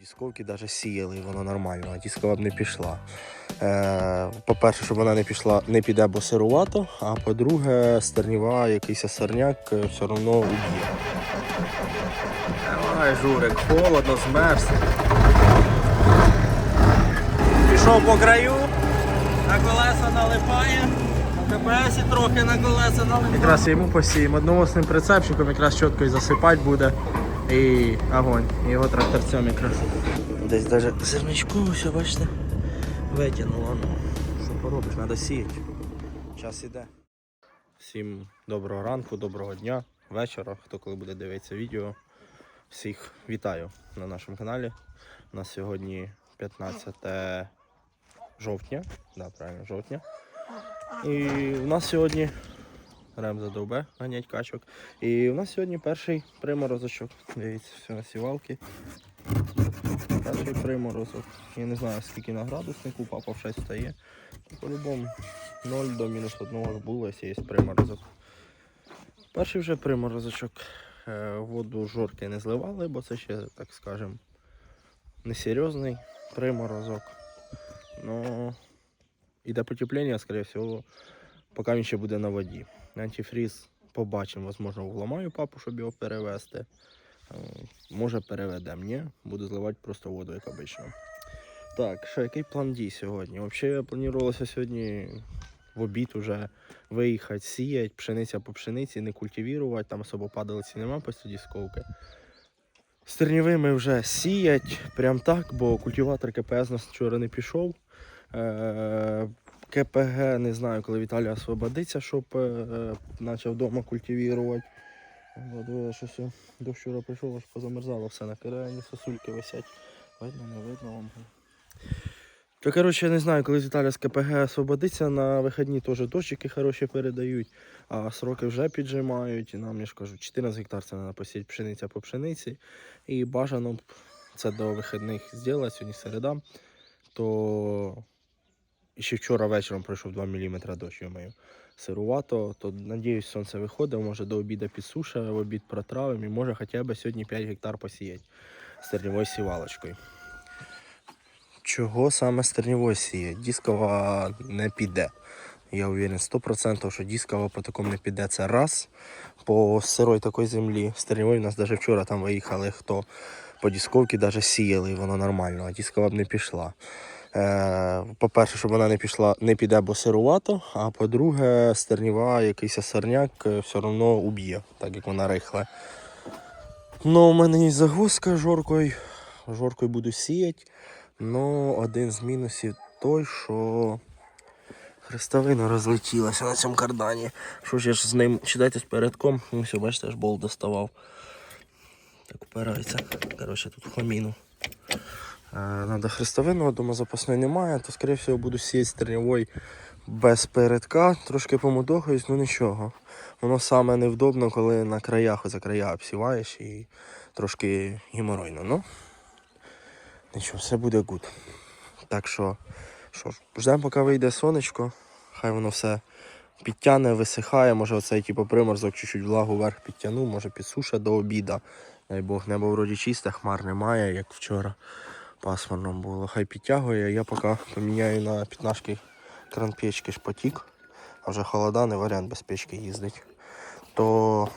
дисковці навіть сіяли, і воно нормально, а дискова б не пішла. Е, по-перше, щоб вона не пішла, не піде, бо сирувато, а по-друге, стерніва, якийсь сорняк е, все одно уб'є. Давай, Журик, холодно, змерз. Пішов по краю, на колеса налипає. На КПСі трохи на колеса налипає. Якраз йому посіємо одновосним прицепчиком, якраз чітко і засипати буде. І огонь. Його тракторцем якраз. Десь навіть зерничку, все, бачите, витягнуло. Ну, що поробиш, треба сіяти. Час іде. Всім доброго ранку, доброго дня, вечора, хто коли буде дивитися відео. Всіх вітаю на нашому каналі. У нас сьогодні 15 жовтня. Да, правильно, жовтня. І у нас сьогодні Рем задовбе ганять качок. І у нас сьогодні перший приморозочок. Дивіться, все на сівалки. Перший приморозок. Я не знаю скільки на градуснику, папа в 6 стає. По-любому 0 до мінус 1 ж було, якщо є приморозок. Перший вже приморозочок. Е, Воду жорки не зливали, бо це ще, так скажем, несерйозний приморозок. Ну, іде потепління, скоріше всього, поки він ще буде на воді. Антифріз побачимо, можливо, вламаю папу, щоб його перевезти. Е, Може переведемо, ні, буду зливати просто воду, як обично. Так, що який план дій сьогодні? Взагалі планувалося сьогодні в обід уже виїхати, сіяти, пшениця по пшениці, не культивувати, там особо падалиці нема після дісковки. Стернівими вже сіять, прям так, бо культиватор КПС нас вчора не пішов. Е, КПГ не знаю, коли Віталій освободиться, щоб е, почав вдома культивувати. Бо щось до вчора прийшов, аж позамерзало все на керені, сосульки висять. Видно, не видно вам. То, коротше, я не знаю, коли Віталій з КПГ освободиться, на вихідні теж дощики хороші передають, а сроки вже піджимають. І нам, я ж кажу, 14 гектар це треба посіяти пшениця по пшениці. І бажано це до вихідних зробити, сьогодні середа, то ще вчора вечором пройшов 2 мм дощ, я маю сирувато, то надіюсь, сонце виходить, може до обіду підсуше, в обід протравимо і може хоча б сьогодні 5 гектар посіяти стерньовою сівалочкою. Чого саме стерньовою сіє? Дискова не піде. Я уверен 100%, що дискова по такому не піде. Це раз. По сирої такої землі. Стерньової у нас навіть вчора там виїхали, хто по дисковці навіть сіяли, і воно нормально, а дискова б не пішла. Е, По-перше, щоб вона не пішла, не піде, бо сирувато, а по-друге, стерніва, якийсь сорняк е, все одно уб'є, так як вона рихла. Ну, у мене є загвоздка жоркою. Жоркою буду сіяти. Ну, один з мінусів той, що хрестовина розлетілася на цьому кардані. Що ж я ж з ним читайте з передком. Ну, все, бачите, аж болт доставав. Так упирається. Коротше, тут хламіну. Е, Надо хрестовину, дома запасної немає, то скоріше всього буду сіяти стерньовою без передка, трошки помудохаюсь, ну нічого. Воно саме невдобно, коли на краях за края обсіваєш і трошки геморойно. Ну, нічого, все буде гуд. Так що, що ждемо, поки вийде сонечко, хай воно все підтягне, висихає, може оцей типу, приморзок чуть-чуть влагу вверх підтягнув, може підсуша до обіда. Дай Бог, небо вроді чисте, хмар немає, як вчора пасмурно було. Хай підтягує, я поки поміняю на 15 кран печки шпатік, а вже холода, не варіант без печки їздить. То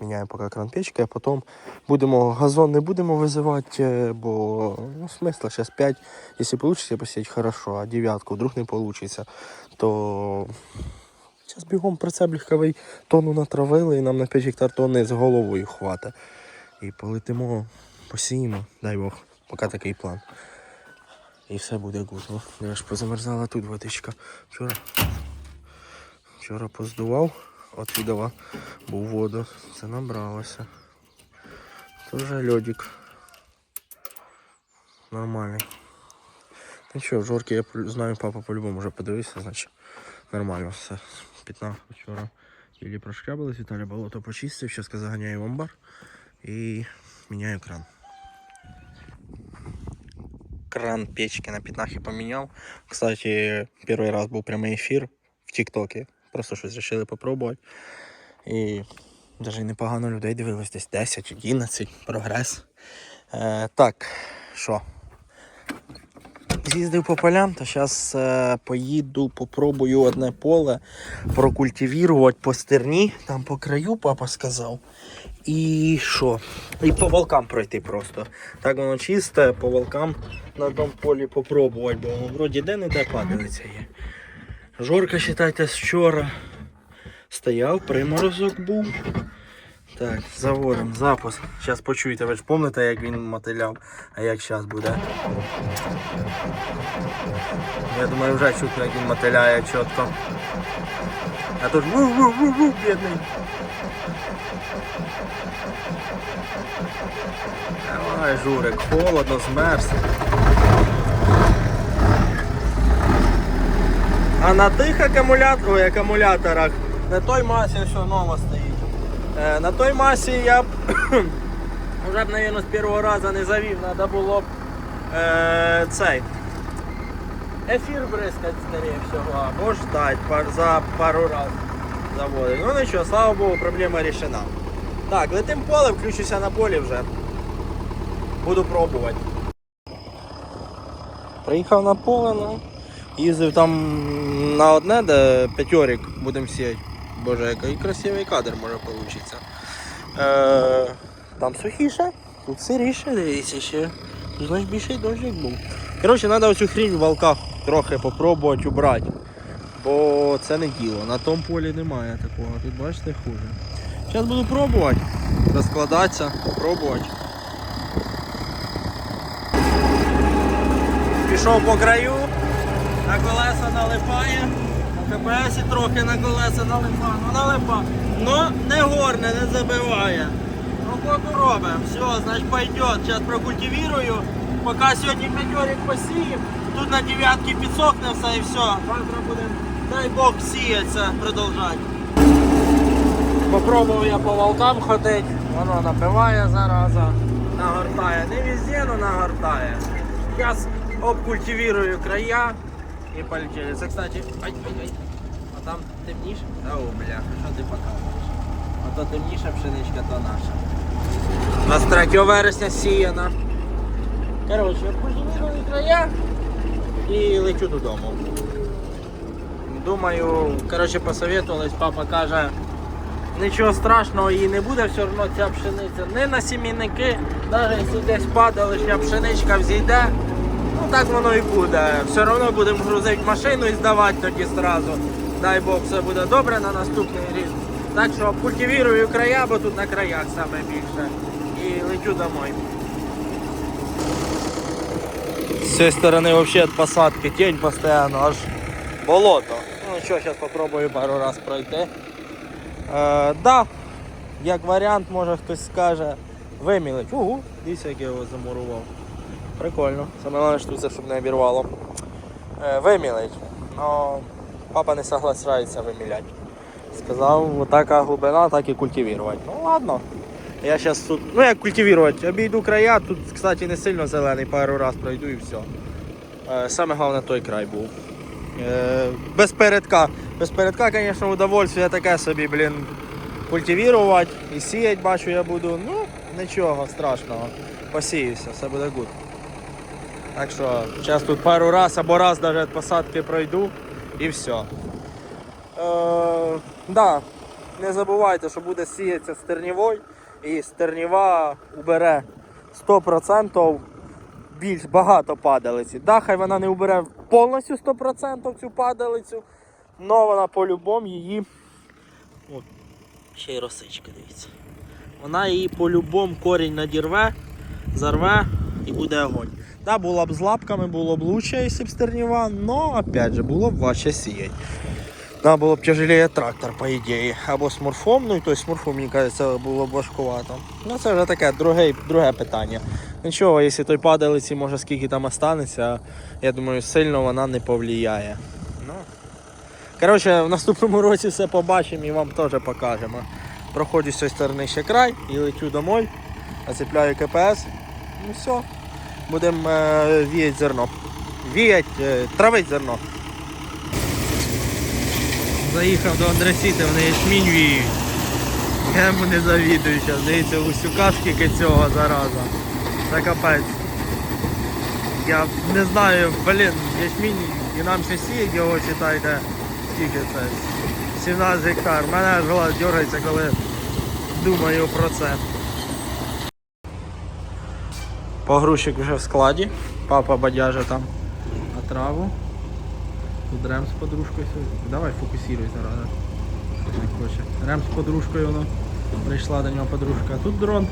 міняю поки кран печки, а потім будемо газон не будемо визивати, е, бо ну, смисла зараз 5. Якщо вийде посіяти, хорошо, а дев'ятку вдруг не вийде, то зараз бігом прицеп легковий тонну натравили і нам на 5 гектар тонни з головою хватить. І полетимо, посіємо, дай Бог, поки такий план. І все буде гуд. Я ж позамерзала тут водичка. Вчора, вчора поздував, от відова був воду. Це набралося. Це вже льодик. Нормальний. Ну що, жорки я знаю, папа по-любому вже подивився, значить нормально все. Пітна вчора Ілі прошкрябались, Віталя болото почистив, зараз заганяю в амбар і міняю кран Кран печки на пятнахе поменял. Кстати, первый раз был прямой эфир в ТикТоке. Просто щось вирішили попробувати. І навіть непогано людей дивилось, десь 10, 11, прогрес. Е, так, що? З'їздив по полям, то зараз е, поїду, попробую одне поле прокультивірувати по стерні, там по краю, папа сказав. І що? І по волкам пройти просто. Так воно чисте, по волкам на одному полі попробувати, бо воно вроді де не де падалиця є. Жорка, вважайте, вчора стояв, приморозок був. Так, заводимо запуск. Зараз почуєте, ви ж пам'ятаєте, як він мотиляв, а як зараз буде. Я думаю, вже чутно, як він мотиляє чітко. А тут ву-ву-ву-ву, бідний. Давай, Журик, холодно, змерз. А на тих акумулятор... Акумуляторах на той масі все ново стоїть. Е, на той масі я б вже б, мабуть, з першого разу не завів, треба було б е, цей. Ефір бризкати, скоріше всього, або ждать пар, за пару разів заводить. Ну нічого, слава Богу, проблема рішена. Так, летим поле, включуся на полі вже. Буду пробувати. Приїхав на поле, ну. Їздив там на одне, де п'ятьорік будемо сіяти. Боже, який красивий кадр може вийти. Е, там сухіше, тут сиріше, дивіться ще. Значить більший дощик був. Коротше, треба оцю хрінь в валках трохи попробувати убрати. Бо це не діло. На тому полі немає такого. Тут бачите хуже. Зараз буду пробувати. Розкладатися, пробувати. Пішов по краю, на колеса налипає, на КПСі трохи на колеса налипає, ну налипає. Ну не горне, не забиває. Роботу робимо. Все, значить пойдет. Зараз прокультивірую. Поки сьогодні п'ятьорік посіємо, тут на дев'ятки підсохне все і все. Завтра будемо, дай Бог, сіятися, продовжати. Попробував я по волкам ходити, воно набиває зараза, нагортає. Не везде, але нагортає. Зараз обкультивірую края і полетіли. Це, кстати, ай, ай, ай. А там темніше? Та о, бля, що ти показуєш? А то темніша пшеничка, то наша. У нас 3 вересня сіяна. Коротше, обкультивірую края і лечу додому. Думаю, коротше, посоветувались, папа каже, нічого страшного її не буде, все одно ця пшениця не на сімінники, навіть якщо десь падає лишня пшеничка взійде, ну так воно і буде. Все одно будемо грузити машину і здавати тоді одразу. Дай Бог, все буде добре на наступний рік. Так що культивірую края, бо тут на краях саме більше. І лечу домой. З цієї сторони взагалі від посадки тінь постійно, аж болото. Ну що, зараз спробую пару раз пройти. Е, да, як варіант, може хтось скаже, вимілить. Угу, дивіться, як я його замурував. Прикольно. Саме головне, це щоб не обірвало. Е, вимілить. Но папа не соглашається виміляти. Сказав, отака глибина, так і культивувати. Ну ладно. Я зараз тут, ну як культивувати, обійду края, тут, кстати, не сильно зелений, пару раз пройду і все. Саме головне той край був. Е, Без передка. Без передка, звісно, удовольствие таке собі, блін, культивувати і сіяти бачу я буду. Ну, нічого страшного. Посіюся, все буде гуд. Так що, зараз тут пару раз або раз навіть посадки пройду і все. Е, да, не забувайте, що буде сіятися стернівой і стерніва убере 100% більш багато падалиці. Да, хай вона не убере повністю 100% цю падалицю, але вона по-любому її. От, ще й росичка, дивіться. Вона її по-любому корінь надірве, зарве і буде огонь. Да, була б з лапками, було б лучше, якщо б стерніва, але опять же було б важче сіяти. Да, було б тяжелее трактор, по ідеї. Або з морфом, ну з морфом, мені кажеться, було б важкувато. Ну це вже таке друге, друге питання. Нічого, якщо той падалиці, може скільки там останеться, я думаю, сильно вона не повлияє. Ну. Коротше, в наступному році все побачимо і вам теж покажемо. Проходжу з цієї сторони ще край і лечу домой, оцепляю КПС. Ну все, будемо е, віяти зерно. Віять, е, травить зерно. Заїхав до Андресіти, вони ячмінь віють. Я йому не завідую зараз. Дивіться, усюка скільки цього зараза. Це капець. Я не знаю, блін, ячмінь і нам ще сіять його читайте. Скільки це? 17 гектар. У мене аж голова дергається, коли думаю про це. Погрузчик вже в складі. Папа бадяже там на траву. Тут Рем з подружкою. Давай фокусируй зараз. Рем з подружкою воно. Прийшла до нього подружка. А тут дрон.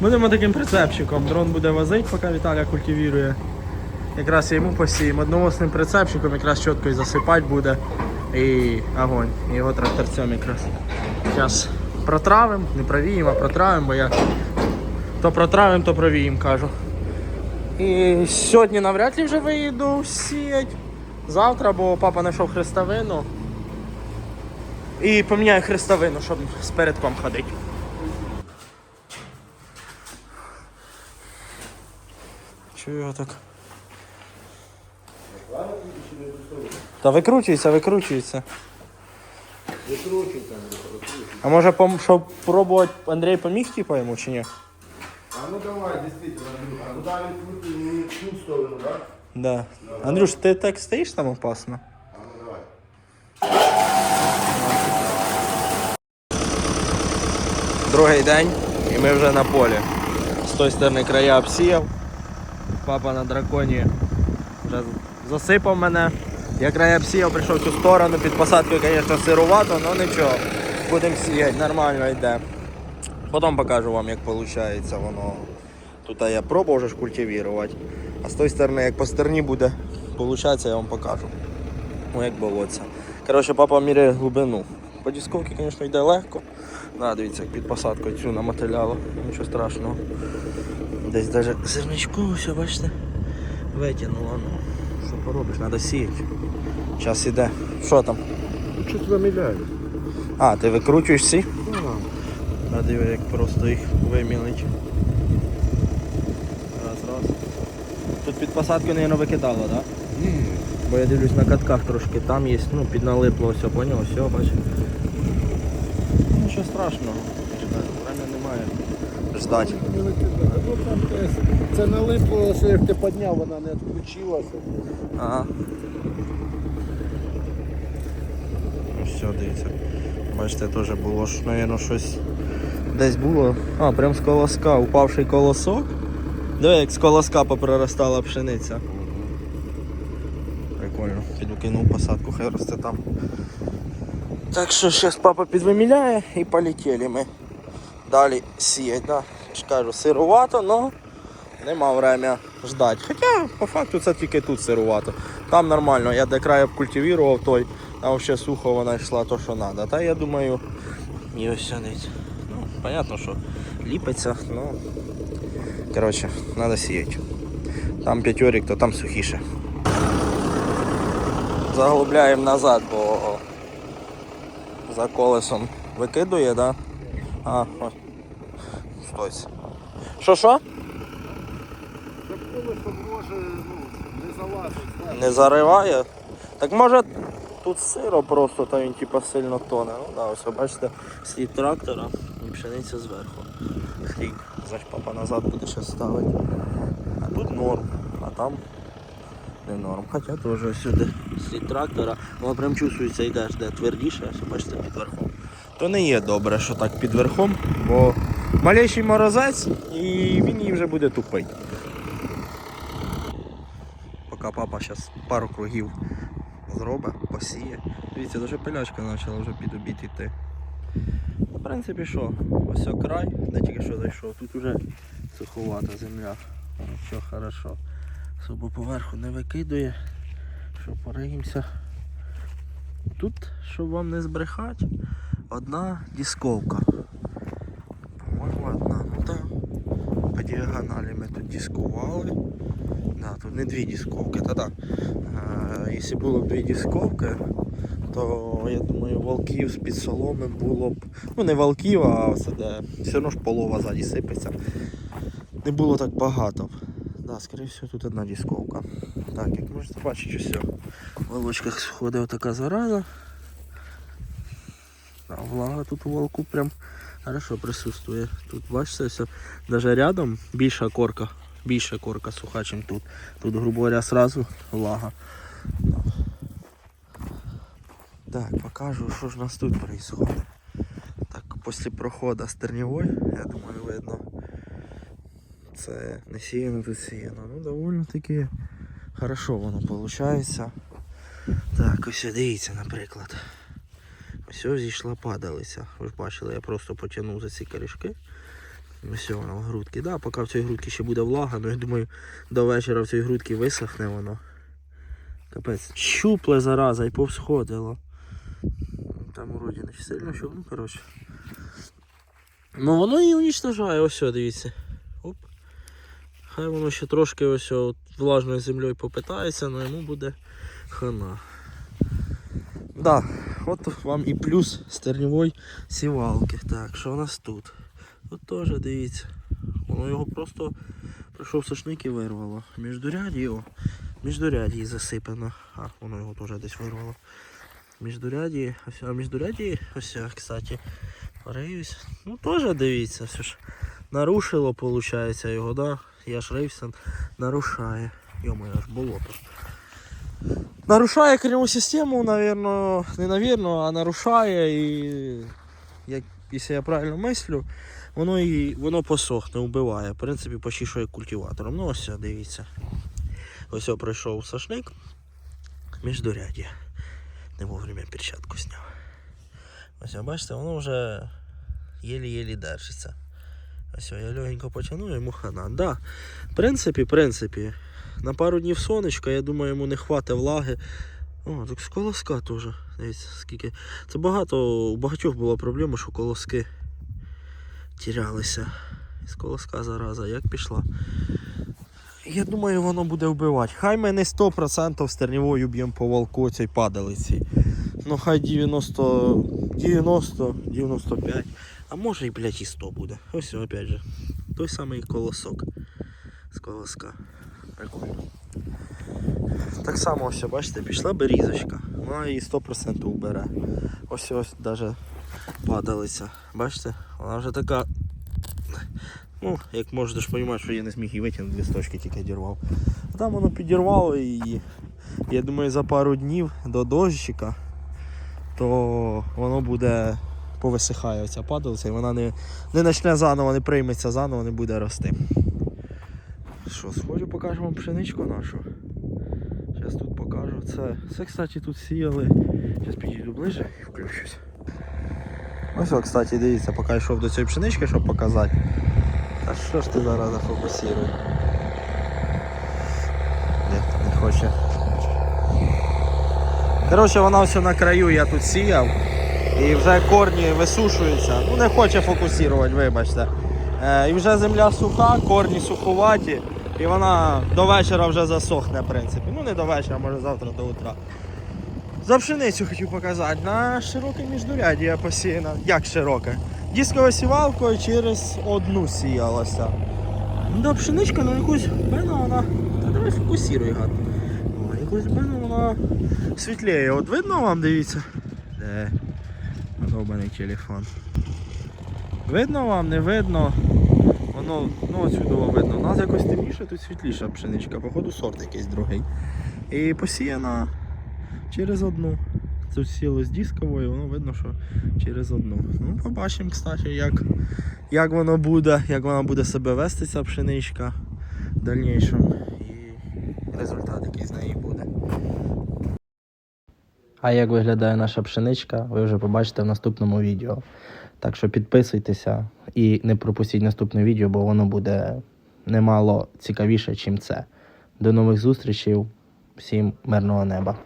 Будемо таким прицепчиком. Дрон буде возити, поки Віталя культивірує. Якраз йому посіємо. Одновосним прицепчиком якраз чітко і засипати буде. І огонь. Його тракторцем якраз. Зараз протравимо, не провіємо, а протравимо, бо я то протравимо, то провіємо, кажу. І сьогодні навряд ли вже виїду сіять. Завтра, бо папа знайшов хрестовину. І поміняю хрестовину, щоб з передком ходити. Його так? Та викручується, викручується. Викручується, А може, щоб пробувати Андрій поміг типа йому чи ні? А ну давай, действительно, Андрюха. Ну да, не не в ту сторону, да? Да. Андрюш, ти так стоїш там опасно? А ну давай. Другий день і ми вже на полі. З тої сторони края обсіяв. Папа на драконі вже засипав мене. Я край обсіяв, прийшов в цю сторону, під посадкою, звісно, сирувато, але нічого. Будемо сіяти, нормально йде. Потім покажу вам, як виходить воно. Тут я пробував вже культивувати. А з тої сторони, як по стороні буде, виходить, я вам покажу. Ну, як болоться. Коротше, папа міряє глибину. По дисковці, звісно, йде легко. Да, дивіться, як під посадкою цю намотиляло. Нічого страшного. Десь навіть зерничку, все, бачите, витягнуло. Ну, що поробиш, треба сіяти. Час іде. Що там? Ну тебя миляют? А, ти викручуєш всі? Да. А диви, як просто їх вимілить. Раз, раз. Тут під посадкою, мабуть, викидало, так? Да? Не, Бо я дивлюсь на катках трошки, там є, ну, підналипло, все, поняв, все, бач. Нічого страшного. Время немає. Ждать. це налипло, що як ти підняв, вона не відключилася. Ага. Ну все, дивіться. Бачите, теж було ж, мабуть, щось десь було. А, прям з колоска, упавший колосок. Диви, як з колоска попроростала пшениця. Прикольно. Піду кинув посадку, хай росте там. Так що зараз папа підвиміляє і полетіли ми. Далі сіять, да. Кажу, сирувато, но Нема время ждать. Хоча по факту це тільки тут сирувато. Там нормально, я де край обкультивував той, там взагалі сухо вона йшла то, що треба. Та я думаю, і ось сядеться. Понятно, що ліпиться, ну коротше, треба сіяти. Там п'ятьорік, то там сухіше. Заглубляємо назад, бо за колесом викидує, да? А, ось. Стойся. Що що? Щоб колесо може ну, не залазить. Не зариває. Так може тут сиро просто, та він типа сильно тоне. Ну да, ось ви бачите, слід трактора і пшениця зверху. Хрінь. Значить папа назад буде ще ставити. А тут норм, а там не норм. Хоча теж сюди слід трактора, воно прям чувствується, йдеш, де твердіше, ось бачите, під верхом. То не є добре, що так під верхом, бо малейший морозець і він її вже буде тупий. Поки папа зараз пару кругів зробить, посіє. Дивіться, вже пилячка почала вже під обід йти. В принципі, що, ось о край, де тільки що зайшов, тут вже суховата земля. Все хорошо. Особо поверху не викидує. Що пориємося. Тут, щоб вам не збрехати, одна дисковка. По-моєму, одна. Ну так. По діагоналі ми тут дискували. Да, тут не дві дисковки, та да. Е, Якщо було б дві дисковки, то я думаю, волків з-під соломи було б. Ну не волків, а це де все одно ж полова ззаді сипеться. Не було так багато. Да, скоріше всього, тут одна дисковка. Так, як можете бачити, все. В волочках сходить така зараза. А влага тут у волку прям хорошо присутствує. Тут бачите, все, навіть рядом більша корка більше корка суха, ніж тут. Тут, грубо говоря, сразу влага. Так, покажу, що ж у нас тут відбувається. Так, після проходу з стерньової, я думаю, видно. Це не сіяно, тут сіяно. Ну, доволі таки хорошо воно виходить. Так, ось дивіться, наприклад. Ось зійшла падалиця. Ви ж бачили, я просто потягнув за ці корішки. Ось воно в грудки. Да, поки в цій грудці ще буде влага, ну я думаю, до вечора в цій грудці висохне воно. Капець. Щупле зараза і повсходило. Там вроді не сильно що, ну коротше. Ну воно і уничтожає, ось дивіться. Оп. Хай воно ще трошки ось о, влажною землею попитається, але йому буде хана. Да, от вам і плюс стерньової сівалки. Так, що у нас тут? Тут теж дивіться. Воно його просто прийшов сошник і вирвало. Міждуряді його. Міждуряді засипано. А, воно його теж десь вирвало. Міждуряді, ось, а міждуряді, ось, кстати, риюсь. Ну теж дивіться, все ж нарушило, виходить, його, да? Я ж рився, нарушає. Йо-моє, аж болото. Нарушає корневу систему, наверное, не наверно, а нарушає і як, якщо я правильно мислю, воно і воно посохне, вбиває. В принципі, почти що як культиватором. Ну ось, дивіться. Ось о, пройшов сошник. Міждуряддя. Не вовремя перчатку зняв. Ось, бачите, воно вже єлі-єлі держиться. Ось, я легенько потягну, йому хана. Да, в принципі, в принципі, на пару днів сонечка, я думаю, йому не хватить влаги. О, так з колоска теж. Скільки. Це багато, у багатьох була проблема, що колоски тірялися. З колоска зараза, як пішла. Я думаю, воно буде вбивати. Хай ми не 100% стернівою б'ємо по волку цій падалиці. Ну хай 90, 90, 95, а може і блядь, і 100 буде. Ось опять же. Той самий колосок з колоска. Прикольно. Так само ось, бачите, пішла берізочка. Вона її 100% убере. Ось ось навіть падалиця. Бачите? Вона вже така. Ну, як можете розуміти, що я не зміг її витягнути, листочки тільки дірвав. А там воно підірвало і я думаю за пару днів до дощика, то воно буде повисихає оця падалиця і вона не, не почне заново, не прийметься заново, не буде рости. Що, сходжу, покажу вам пшеничку нашу. Зараз тут покажу. Це, це, кстати, тут сіяли. Зараз підійду ближче і включусь. Ось, о, кстати, дивіться, поки йшов до цієї пшенички, щоб показати. Та що ж ти зараз зафокусируй? Ні, не хоче. Коротше, вона все на краю, я тут сіяв. І вже корні висушуються. Ну не хоче фокусувати, вибачте. Е, і вже земля суха, корні суховаті. І вона до вечора вже засохне, в принципі. Ну не до вечора, може завтра до утра. За пшеницю хотів показати. На широке міждуряді я посіяна. Як широке? Дисковою сівалкою через одну сіялася. Да, пшеничка, ну якусь певно вона. Та давай фокусируй гад. Якусь певно вона світліє. От видно вам, дивіться? Де? Подобаний телефон. Видно вам, не видно. Воно, ну отсюди видно. У нас якось темніше, тут світліша пшеничка, походу сорт якийсь другий. І посіяна через одну. Тут сіло з дисковою, воно видно, що через одну. Ну, побачимо, кстати, як, як воно буде, як вона буде себе вести, ця пшеничка в дальнішому. І результат який з неї буде. А як виглядає наша пшеничка, ви вже побачите в наступному відео. Так що підписуйтеся і не пропустіть наступне відео, бо воно буде немало цікавіше, ніж це. До нових зустрічей. Всім мирного неба.